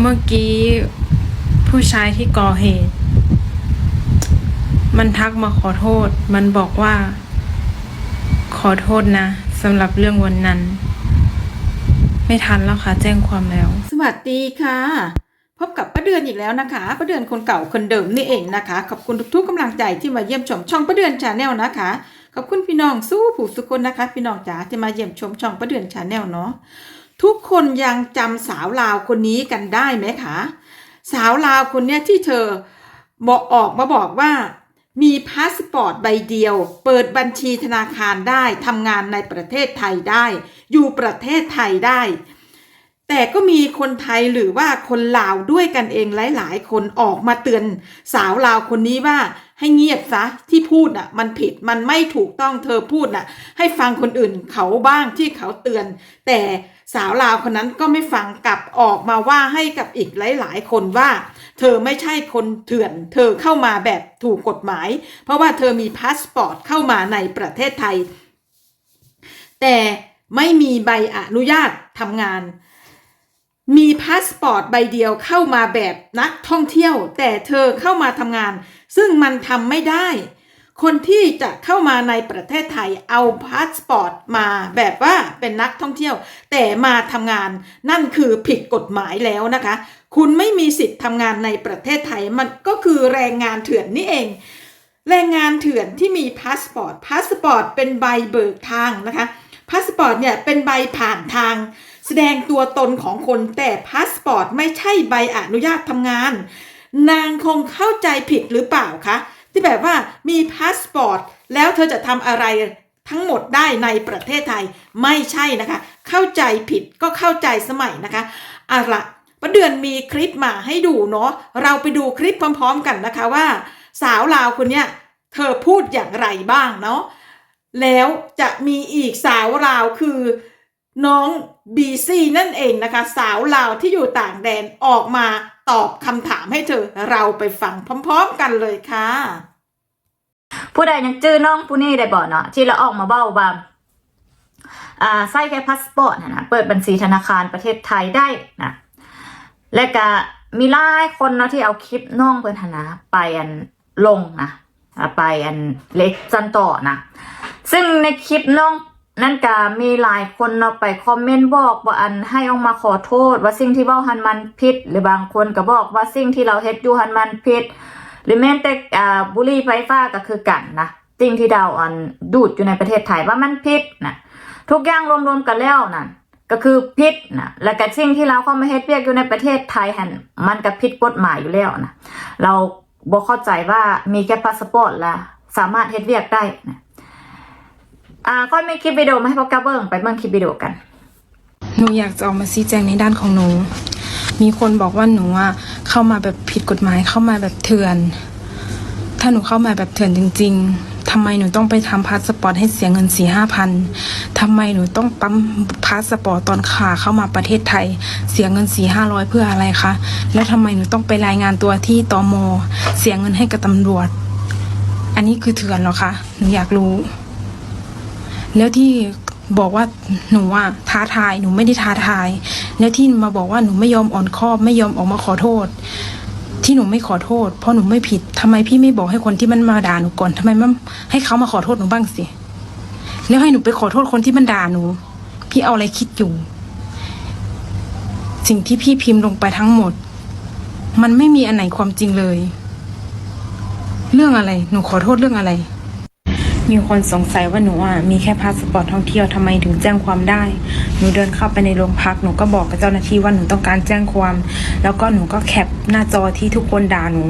เมื่อกี้ผู้ชายที่ก่อเหตุ มันทักมาขอโทษ มันบอกว่า ขอโทษนะสำหรับเรื่องวันนั้น ไม่ทันแล้วค่ะ แจ้งความแล้ว สวัสดีค่ะ พบกับป้าเดือนอีกแล้วนะคะป้าเดือนคนเก่าคนเดิมนี่เองนะคะ ขอบคุณทุกๆกำลังใจที่มาเยี่ยมชมช่องป้าเดือนชาแนลนะคะขอบคุณพี่น้องสู้ผู้สุคนนะคะ พี่น้องจ๋าที่มาเยี่ยมชมช่องป้าเดือนชาแนลเนาะ ทุกคนยังจำสาวลาวคนนี้กันได้ไหมคะ สาวลาวคนเนี้ยที่เธอบอกออกมาบอกว่า มีพาสปอร์ตใบเดียว เปิดบัญชีธนาคารได้ทำงานในประเทศไทยได้ อยู่ประเทศไทยได้ แต่ก็มีคนไทยหรือว่าคนลาวด้วยกันเองหลาย ๆ คนออกมาเตือนสาวลาวคนนี้ว่าให้เงียบซะที่พูดน่ะ มันผิดมันไม่ถูกต้องเธอพูดน่ะ ให้ฟังคนอื่นเขาบ้างที่เขาเตือน แต่ สาวลาวคนนั้นก็ไม่ฟังกลับออกมาว่าให้กับอีกหลาย ๆ คนว่า เธอไม่ใช่คนเถื่อน เธอเข้ามาแบบถูกกฎหมาย เพราะว่าเธอมีพาสปอร์ตเข้ามาในประเทศไทย แต่ไม่มีใบอนุญาตทำงาน มีพาสปอร์ตใบเดียวเข้ามาแบบนักท่องเที่ยว แต่เธอเข้ามาทำงาน ซึ่งมันทำไม่ได้ คนที่จะเข้ามาในประเทศไทยเอาพาสปอร์ตมาแบบว่าเป็นนักท่องเที่ยว แต่มาทำงานนั่นคือผิดกฎหมายแล้วนะคะ คุณไม่มีสิทธิ์ทำงานในประเทศไทยมันก็คือแรงงานเถื่อนนี่เอง แรงงานเถื่อนที่มีพาสปอร์ตพาสปอร์ตเป็นใบเบิกทางนะคะพาสปอร์ตเนี่ยเป็นใบผ่านทาง แสดงตัวตนของคนแต่พาสปอร์ตไม่ใช่ใบอนุญาตทำงาน นางคงเข้าใจผิดหรือเปล่าคะ ที่แบบว่ามีพาสปอร์ตแล้วเธอจะทำอะไรทั้งหมดได้ในประเทศไทยไม่ใช่นะคะ เข้าใจผิดก็เข้าใจสมัยนะคะอาละประเดือนมีคลิปมาให้ดูเนาะเราไปดูคลิปพร้อม ๆ กันนะคะว่า สาวลาวคนเนี้ยเธอพูดอย่างไรบ้างเนาะแล้วจะมีอีกสาวลาวคือน้อง บีซีนั่นเองนะคะ สาวลาวที่อยู่ต่างแดนออกมาตอบคำถามให้เธอเราไปฟังพร้อมๆกันเลยค่ะ ผู้ใดยังจื้อน้องผู้นี้ได้บ่เนาะที่เราออกมาเบ้าว่าอ่าใส่แค่พาสปอร์ตนะนะเปิดบัญชีธนาคารประเทศไทยได้นะและก็มีหลายคนเนาะที่เอาคลิปน้องเพิ่นหนนะไปอันลงนะไปอันเล็กจันต่อนะซึ่งในคลิปน้อง นั่นก็มีหลายคนเนาะไปคอมเมนต์บอกว่าอันให้ออกมาขอโทษ ว่าสิ่งที่เว้าหันมันผิด หรือบางคนก็บอกว่าสิ่งที่เราเฮ็ดอยู่หันมันผิด หรือแม้แต่อ่าบุหรี่ไฟฟ้าก็คือกันนะสิ่งที่ดาวอันดูดอยู่ในประเทศไทยว่ามันพิษนะทุกอย่างรวมๆกันแล้วนั่นก็คือพิษนะและก็สิ่งที่เราเข้ามาเฮ็ดเวียกอยู่ในประเทศไทยหันมันก็ผิดกฎหมายอยู่แล้วนะเราบ่เข้าใจว่ามีแค่พาสปอร์ตละสามารถเฮ็ดเวียกได้นะ อ่าค่อยมีคลิปวิดีโอมาให้พวกกาเบิ้งไปเบิ่งคลิปวิดีโอกัน หนูอยากจะออกมาชี้แจงในด้านของหนู มีคนบอกว่าหนูอะเข้ามาแบบผิดกฎหมายเข้ามาแบบเถื่อน ถ้าหนูเข้ามาแบบเถื่อนจริง ๆทำไมหนูต้องไปทำพาสปอร์ตให้เสียเงินสี่ห้าพันทำไมหนูต้องปั๊มพาสปอร์ตตอนขาเข้ามาประเทศไทย เสียเงินสี่ห้าร้อยเพื่ออะไรคะ แล้วทำไมหนูต้องไปรายงานตัวที่ตมเสียเงินให้กับตำรวจ อันนี้คือเถื่อนเหรอคะ หนูอยากรู้ แล้วที่บอกว่าหนูอะท้าทายหนูไม่ได้ท้าทาย แล้วที่มาบอกว่าหนูไม่ยอมอ่อนข้อไม่ยอมออกมาขอโทษ ที่หนูไม่ขอโทษ เพราะหนูไม่ผิดทำไมพี่ไม่บอกให้คนที่มันมาด่าหนูก่อนทำไมไม่ให้เขามาขอโทษหนูบ้างสิแล้วให้หนูไปขอโทษคนที่มันด่าหนู พี่เอาอะไรคิดอยู่ สิ่งที่พี่พิมพ์ลงไปทั้งหมด มันไม่มีอันไหนความจริงเลย เรื่องอะไร หนูขอโทษเรื่องอะไร มีคนสงสัยว่าหนูอะมีแค่พาสปอร์ตท่องเที่ยวทำไมถึงแจ้งความได้ หนูเดินเข้าไปในโรงพักหนูก็บอกกับเจ้าหน้าที่ว่าหนูต้องการแจ้งความ แล้วก็หนูก็แคปหน้าจอที่ทุกคนด่าหนู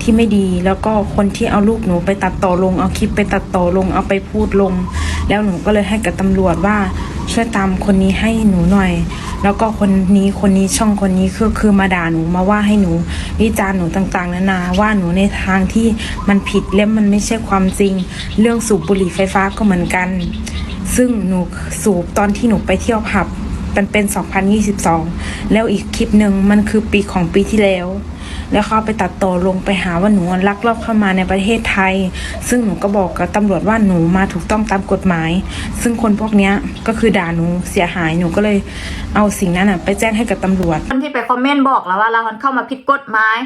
ที่ไม่ดีแล้วก็คนที่เอารูปหนูไปตัดต่อลง เอาคลิปไปตัดต่อลงเอาไปพูดลง แล้วหนูก็เลยให้กับตำรวจว่าช่วยตามคนนี้ให้หนูหน่อย แล้วก็คนนี้คนนี้ช่องคนนี้คือคือมาด่าหนูมาว่าให้หนูวิจารณ์หนูต่างๆนานาว่าหนูในทางที่มันผิดและมันไม่ใช่ความจริง เรื่องสูบบุหรี่ไฟฟ้าก็เหมือนกัน ซึ่งหนูสูบตอนที่หนูไปเที่ยวผับมันเป็น 2022 แล้วอีกคลิปหนึ่งมันคือปีของปีที่แล้ว แล้วเขาไปตัดต่อลงไปหาว่าหนูลักลอบเข้ามาในประเทศไทย ซึ่งหนูก็บอกกับตำรวจว่าหนูมาถูกต้องตามกฎหมาย ซึ่งคนพวกนี้ก็คือด่าหนูเสียหายหนูก็เลยเอาสิ่งนั้นอะไปแจ้งให้กับตำรวจ คนที่ไปคอมเมนต์บอกแล้วว่าเราเข้ามาผิดกฎหมาย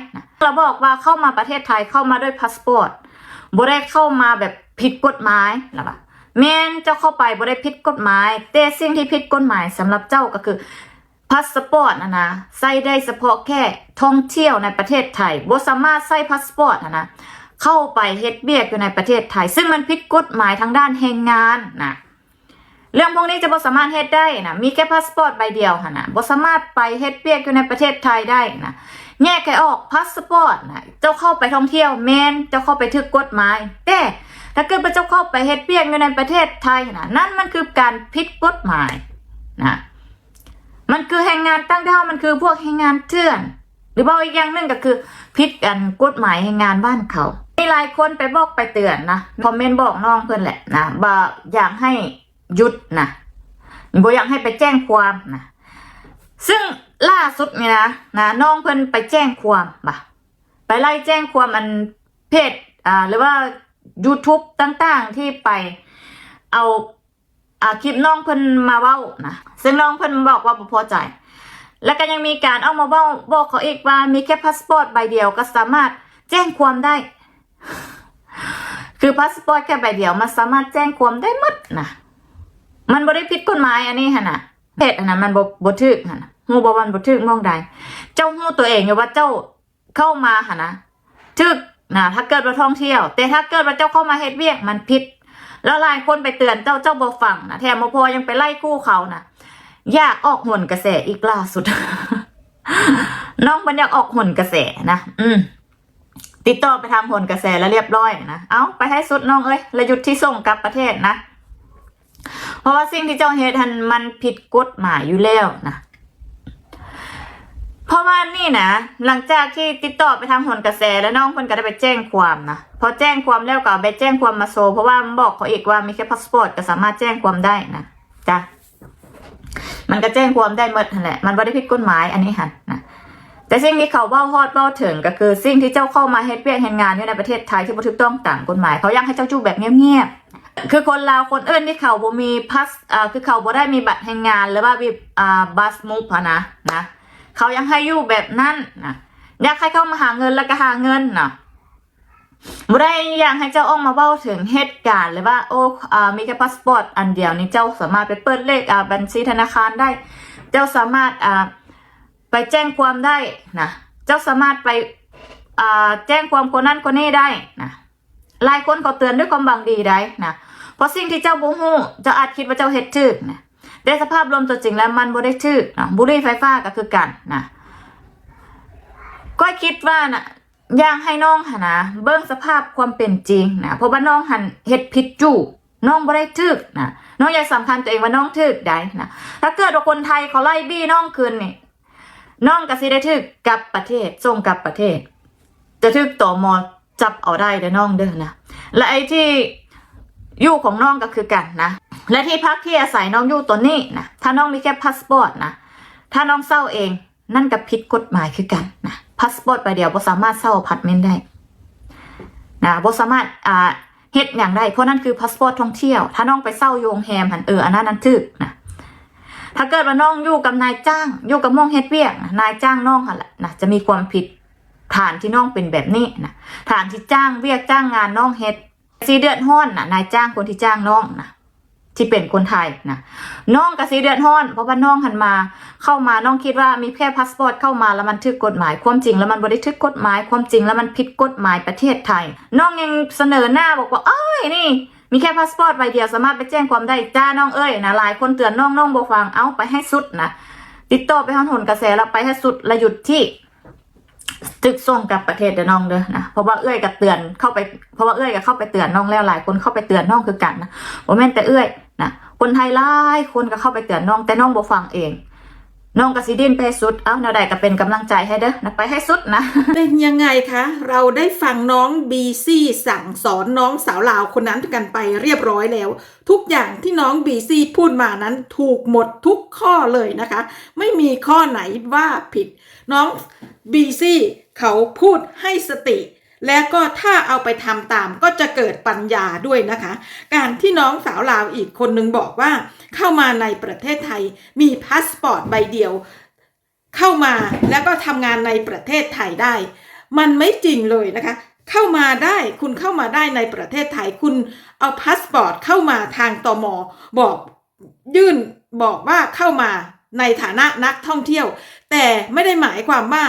เราบอกว่าเข้ามาประเทศไทยเข้ามาด้วยพาสปอร์ตบ่ได้เข้ามาแบบผิดกฎหมายหรอปะแม่นเจ้าเข้าไปบ่ได้ผิดกฎหมายแต่สิ่งที่ผิดกฎหมายสำหรับเจ้าก็คือ พาสปอร์ตนะนะใส่ได้เฉพาะแค่ท่องเที่ยวในประเทศไทยบ่สามารถใส่พาสปอร์ตนะนะเข้าไปเฮ็ดเบียกอยู่ในประเทศไทย ซึ่งมันผิดกฎหมายทางด้านแรงงานนะเรื่องพวกนี้จะบ่สามารถเฮ็ดได้นะมีแค่พาสปอร์ตใบเดียวค่ะนะบ่สามารถไปเฮ็ดเปียกอยู่ในประเทศไทยได้นะแยกให้ออกพาสปอร์ตนะเจ้าเข้าไปท่องเที่ยวแม่นเจ้าเข้าไปถึกกฎหมาย แต่ถ้าเกิดว่าเจ้าเข้าไปเฮ็ดเปียกอยู่ในประเทศไทยนะนั่นมันคือการผิดกฎหมายนะ มันคือแรงงานตั้งดาวมันคือพวกแรงงานเถื่อน หรือว่าอีกอย่างหนึ่งก็คือผิดกันกฎหมายแรงงานบ้านเขามีหลายคนไปบอกไปเตือนนะคอมเมนต์บอกน้องเพื่อนแหละนะบ่าอยากให้หยุดนะบ่อยากให้ไปแจ้งความนะซึ่งล่าสุดเนี่ยนะนะน้องเพิ่อนไปแจ้งความบ่ะไปไล่แจ้งความอันเพจอ่าหรือว่า YouTube ต่างๆที่ไปเอา อ่าคลิปน้องเพิ่นมาเว้านะซึ่งน้องเพิ่นบอกว่าบ่พอใจ แล้วก็ยังมีการเอามาบอกบอกเขาอีกว่ามีแค่พาสปอร์ตใบเดียวก็สามารถแจ้งความได้ คือพาสปอร์ตแค่ใบเดียวมันสามารถแจ้งความได้หมดนะมันบ่ได้ผิดกฎหมายอันนี้หั่นน่ะเพศอันนั้นมันบ่บ่ถูกหั่นะฮู้บ่ว่ามันบ่ถูกมองใดเจ้าฮู้ตัวเองอยู่ว่าเจ้าเข้ามาหั่นนะถูกนะถ้าเกิดว่าท่องเที่ยว แต่ถ้าเกิดว่าเจ้าเข้ามาเฮ็ดเวียกมันผิด แล้วหลายคนไปเตือนเจ้าเจ้าบ่ฟังนะแถมบ่พอยังไปไล่กู้เขานะอยากออกหนกระแสอีกล่าสุด น้องมันอยากออกหนกระแสนะอืมติดต่อไปทำหนกระแสแล้วเรียบร้อยนะเอาไปให้สุดน้องเอ้ยระยุทธ์ที่ส่งกลับประเทศนะเพราะว่าสิ่งที่เจ้าเฮ็ดทันมันผิดกฎหมายอยู่แล้วนะ เพราะว่านี่นะ หลังจากที่ติดต่อไปทำหนกระแสแล้วน้องเพิ่นก็ได้ไปแจ้งความนะพอแจ้งความแล้วก็ไปแจ้งความมาโซ เพราะว่ามันบอกเขาอีกว่ามีแค่พาสปอร์ตก็สามารถแจ้งความได้นะจ้ะมันก็แจ้งความได้หมดแหละมันไม่ได้ผิดกฎหมายอันนี้หันนะแต่สิ่งที่เขาเว้าฮอดเว้าถึงก็คือสิ่งที่เจ้าเข้ามาเฮ็ดเวียกเฮ็ดงานอยู่ในประเทศไทยที่บ่ถูกต้องตามกฎหมายเขายากให้เจ้าอยู่แบบเงียบๆคือคนลาวคนเอื่นที่เขาบ่มีพัสอ่าคือเขาบ่ได้มีบัตรแรงงานหรือว่ามีอ่าบัสมุกนะนะ เขายังให้อยู่แบบนั้นนะอยากให้เข้ามาหาเงินแล้วก็หาเงินนะบ่ได้อยากให้เจ้าออกมาเว้าถึงเหตุการณ์หรือว่าโอ้อ่ามีแค่พาสปอร์ตอันเดียวนี่เจ้าสามารถไปเปิดเลขอ่าบัญชีธนาคารได้ เจ้าสามารถอ่าไปแจ้งความได้นะเจ้าสามารถไปอ่าแจ้งความคนนั้นคนนี้ได้นะหลายคนเขาเตือนด้วยความบังดีได้นะเพราะสิ่งที่เจ้าบูฮู้เจ้าอาจคิดว่าเจ้าเฮ็ดถูกนะ แต่สภาพรวมตัวจริงแล้วมันบ่ได้ถูกนะบุหรี่ไฟฟ้าก็คือกันนะก็คิดว่านะอยากให้น้องหนนะเบิ่งสภาพความเป็นจริงนะเพราะว่าน้องหันเฮ็ดผิดจู่น้องบ่ได้ถูกนะน้องอย่าสำคัญตัวเองว่าน้องถูกได้นะถ้าเกิดว่าคนไทยเขาไล่บี้น้องคืนนี่น้องก็สิได้ถึกกับประเทศส่งกับประเทศ จะถึกต่อมอจับเอาได้เด้อน้องเด้อนะและไอ้ที่อยู่ของน้องก็คือกันนะ และที่พักที่อาศัยน้องอยู่ตัวนี้นะถ้าน้องมีแค่พาสปอร์ตนะถ้าน้องเศร้าเองนั่นก็ผิดกฎหมายคือกันนะพาสปอร์ตไปเดียวบ่สามารถเศร้าอพาร์ตเมนต์ได้นะบ่สามารถอ่าเฮ็ดอย่างได้เพราะนั่นคือพาสปอร์ตท่องเที่ยว ถ้าน้องไปเศร้าโยงแฮมหันเอออันนั้นนั่นถึกนะถ้าเกิดว่าน้องอยู่กับนายจ้าง อยู่กับม่องเฮ็ดเวียกนายจ้างน้องหั่นแหละนะจะมีความผิดฐานที่น้องเป็นแบบนี้นะฐานที่จ้างเวียกจ้างงานน้องเฮ็ดสีเดือดห้อนนะนายจ้างคนที่จ้างน้องนะ ที่เป็นคนไทยนะน้องกับสีเดือดห้อน เพราะว่าน้องหันมาเข้ามาน้องคิดว่ามีแค่พาสปอร์ตเข้ามาแล้วมันทึกกฎหมายความจริง แล้วมันบ่ได้ทึกกฎหมายความจริง แล้วมันผิดกฎหมายประเทศไทย น้องยังเสนอหน้าบอกว่าเอ้ยนี่ มีแค่พาสปอร์ตใบเดียวสามารถไปแจ้งความได้จ้าน้องเอ้ยนะหลายคนเตือนน้องน้องบอฟังเอาไปให้สุดนะติดต่อไปทางหนกระแสแล้วไปให้สุดและหยุดที่ ตึกส่งกลับประเทศเด้อน้องเด้อนะเพราะว่าเอ้ยกับเตือนเข้าไปเพราะว่าเอ้ยกับเข้าไปเตือนน้องแล้วหลายคนเข้าไปเตือนน้องคือกันนะบ่แม่นแต่เอ้ยนะคนไทยหลายคนก็เข้าไปเตือนน้องแต่น้องบ่ฟังเอง น้องกสิดินไปสุด เอ้าแนวใดก็เป็นกำลังใจให้เด้อนะไปให้สุดนะ เป็นยังไงคะ เราได้ฟังน้องบีซี่สั่งสอนน้องสาวลาวคนนั้นกันไปเรียบร้อยแล้ว ทุกอย่างที่น้องบีซี่พูดมานั้นถูกหมดทุกข้อเลยนะคะ ไม่มีข้อไหนว่าผิด น้องบีซี่เขาพูดให้สติ แล้วก็ถ้าเอาไปทำตามก็จะเกิดปัญญาด้วยนะคะ การที่น้องสาวลาวอีกคนนึงบอกว่า เข้ามาในประเทศไทยมีพาสปอร์ตใบเดียว เข้ามาแล้วก็ทำงานในประเทศไทยได้ มันไม่จริงเลยนะคะ เข้ามาได้คุณเข้ามาได้ในประเทศไทย คุณเอาพาสปอร์ตเข้ามาทางตมบอกยื่นบอกว่าเข้ามาในฐานะนักท่องเที่ยว แต่ไม่ได้หมายความว่า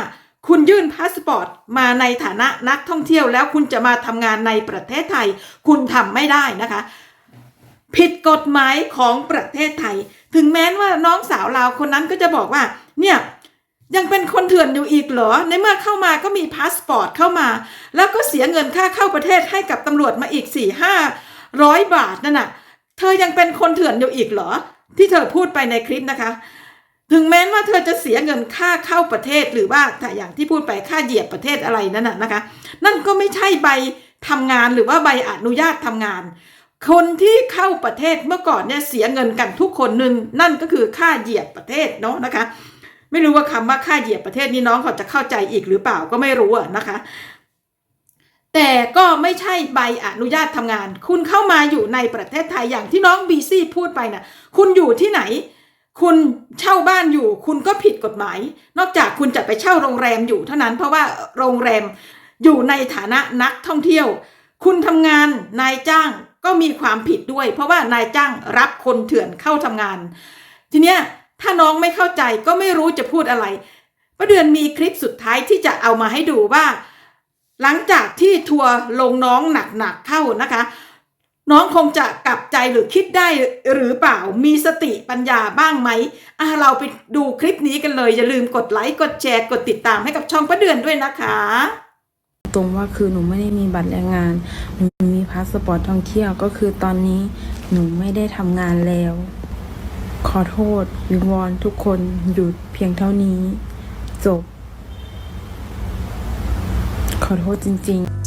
คุณยื่นพาสปอร์ตมาในฐานะนักท่องเที่ยวแล้วคุณจะมาทำงานในประเทศไทย คุณทำไม่ได้นะคะ ผิดกฎหมายของประเทศไทย ถึงแม้ว่าน้องสาวลาคนนั้นก็จะบอกว่า เนี่ยยังเป็นคนเถื่อนอยู่อีกเหรอ ในเมื่อเข้ามาก็มีพาสปอร์ตเข้ามา แล้วก็เสียเงินค่าเข้าประเทศให้กับตำรวจมาอีกสี่ห้าร้อยบาทนั่นน่ะ เธอยังเป็นคนเถื่อนอยู่อีกเหรอ ที่เธอพูดไปในคลิปนะคะ ถึงแม้ว่าเธอจะเสียเงินค่าเข้าประเทศหรือว่าแต่อย่างที่พูดไปค่าเหยียบประเทศอะไรนั่นน่ะนะคะ นั่นก็ไม่ใช่ใบทำงานหรือว่าใบอนุญาตทำงาน คนที่เข้าประเทศเมื่อก่อนเนี่ยเสียเงินกันทุกคนนึงนั่นก็คือค่าเหยียบประเทศเนาะนะคะ ไม่รู้ว่าคำว่าค่าเหยียบประเทศนี้น้องเขาจะเข้าใจอีกหรือเปล่าก็ไม่รู้อะนะคะแต่ก็ไม่ใช่ใบอนุญาตทำงาน คุณเข้ามาอยู่ในประเทศไทยอย่างที่น้องบีซี่พูดไปนะ่ะ คุณอยู่ที่ไหน คุณเช่าบ้านอยู่ คุณก็ผิดกฎหมาย นอกจากคุณจะไปเช่าโรงแรมอยู่เท่านั้นเพราะว่าโรงแรมอยู่ในฐานะนักท่องเที่ยว คุณทำงานนายจ้างก็มีความผิดด้วย เพราะว่านายจ้างรับคนเถื่อนเข้าทำงาน ทีเนี้ยถ้าน้องไม่เข้าใจก็ไม่รู้จะพูดอะไรประเดือนมีคลิปสุดท้ายที่จะเอามาให้ดูว่า หลังจากที่ทัวร์ลงน้องหนักๆเข้านะคะ น้องคงจะกลับใจหรือคิดได้หรือเปล่ามีสติปัญญาบ้างไหมอะเราไปดูคลิปนี้กันเลย อย่าลืมกดไลค์กดแชร์กดติดตามให้กับช่องประเดือนด้วยนะคะ ตรงว่าคือหนูไม่ได้มีบัตรแรงงาน หนูมีพาสปอร์ตท่องเที่ยวก็คือตอนนี้หนูไม่ได้ทำงานแล้ว ขอโทษวิงวอนทุกคนหยุดเพียงเท่านี้ จบ ขอโทษจริง ๆ